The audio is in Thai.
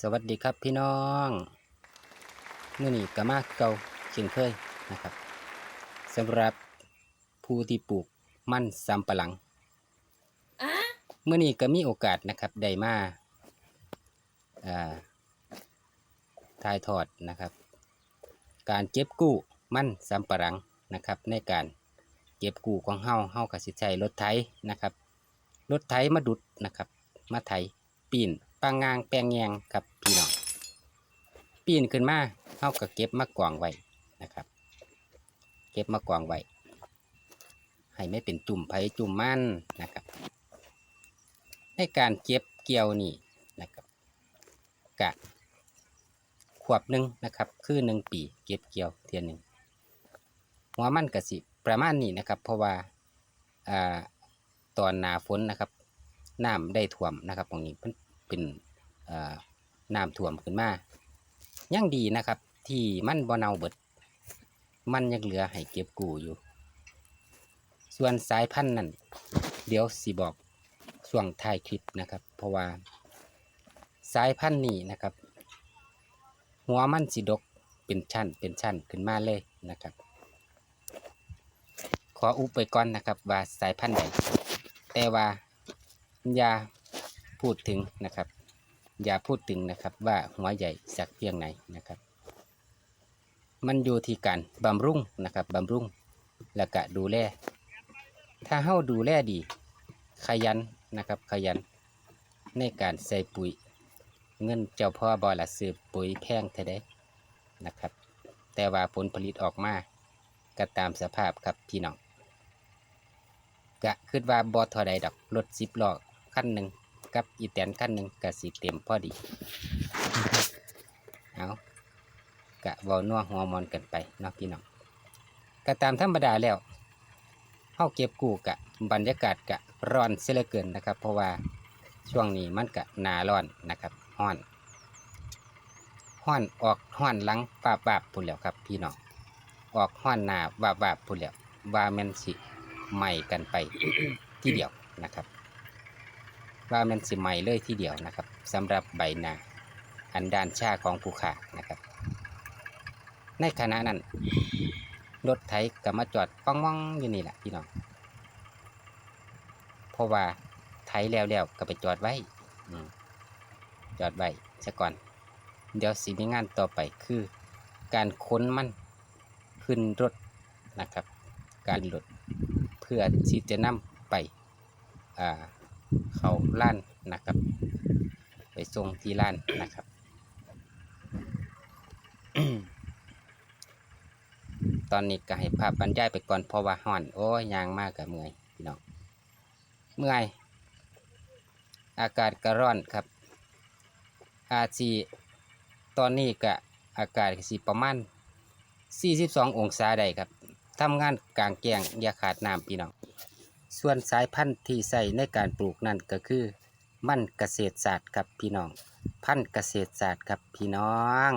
สวัสดีครับพี่น้องมื่อนี้ก็มาเก่าเช่นเคยนะครับสำหรับผู้ที่ปลูกมันสำปะหลังเมื่อนี้ก็มีโอกาสนะครับได้มาอ่าถ่ายทอดนะครับ การเก็บกู้มันสำปะหลังนะครับ ในการเก็บกู้ของเฮาเฮาก็สิใช้รถไถนะครับรถไถมาดุดนะครับ มาไถปีนปางงางแปลงแยงครับพี่น้องปีนขึ้นมาเฮาก็เก็บมากวางไว้นะครับ เก็บมากวางไว้ให้ไม่เป็นจุ่มไผ่จุ่มมันนะครับ ในการเก็บเกี่ยวนี่นะครับกะขวบหนึ่งนะครับ คือหนึ่งปีเก็บเกี่ยวเทียนหนึ่งหัวมันกะสิประมาณนี้นะครับ เพราะว่าอ่าตอนหนาฝนนะครับน้ำได้ท่วมนะครับตรงนี้ เป็นน้ำท่วมขึ้นมายังดีนะครับ ที่มันบ่เน่าเบิด มันยังเหลือให้เก็บกู้อยู่ ส่วนสายพันธุ์นั่นเดี๋ยวสิบอกช่วงท้ายคลิปนะครับ เพราะว่าสายพันธุ์นี้นะครับ หัวมันสิดกเป็นชั้นเป็นชั้นขึ้นมาเลยนะครับ ขออุบไปก่อนนะครับว่าสายพันธุ์ใดแต่ว่าอย่า พูดถึงนะครับ อย่าพูดถึงนะครับว่าหัวใหญ่สักเพียงไหนนะครับ มันอยู่ที่การบำรุงนะครับบำรุงแล้วก็ดูแล ถ้าเฮาดูแลดี ขยันนะครับขยัน ในการใส่ปุ๋ย เงินเจ้าพ่อบอละซื้อปุ๋ยแพงเท่าใดนะครับ แต่ว่าผลผลิตออกมาก็ตามสภาพครับพี่น้องกะคิดว่าบอทอใดดอกรถสิบล้อคันหนึ่ง กับอีแตนคันหนึ่งกะสิเต็มพอดี เอากะเวานัวหัวมอนกันไปเนาะพี่น้องกะตามธรรมดาแล้วเฮาเก็บกู้กะบรรยากาศกะร้อนเสียเหลือเกินนะครับ เพราะว่าช่วงนี้มันกะหนาร้อนนะครับห้อนห้อนออกห้อนหลังปาบาบพุ่นแล้วครับพี่น้องออกห้อนหนาวาบาบพุ่นแล้วว่าแมันสิใหม่กันไปที่เดียวนะครับ ว่ามันสิใหม่เลยทีเดียวนะครับสำหรับใบหนาอันด้านชาของผู้ขานะครับ ในขณะนั้นรถไถก็มาจอดป้องมองๆอยู่นี่แหละพี่น้องเพราะว่าไถแล้วแล้วก็ไปจอดไว้จอดไว้ซะก่อน เดี๋ยวสิมีงานต่อไปคือ การค้นมันขึ้นรถนะครับ การรถเพื่อที่จะนำไปอ่า เขาล้านนะครับ ไปส่งที่ล้านนะครับตอนนี้ก็ให้ภาพบรรยายไปก่อนเพราะว่าห่อน โอ้ยยางมากกับเมื่อยพี่น้องเมื่อย อากาศก็ร้อนครับ อาจีตอนนี้ก็อากาศสิประมาณ 42 องศาได้ครับทำงานกลางแจ้งอย่าขาดน้ำพี่น้อง ส่วนสายพันธุ์ที่ใส่ในการปลูกนั่นก็คือ มันเกษตรศาสตร์ครับพี่น้อง พันธุ์เกษตรศาสตร์ครับพี่น้อง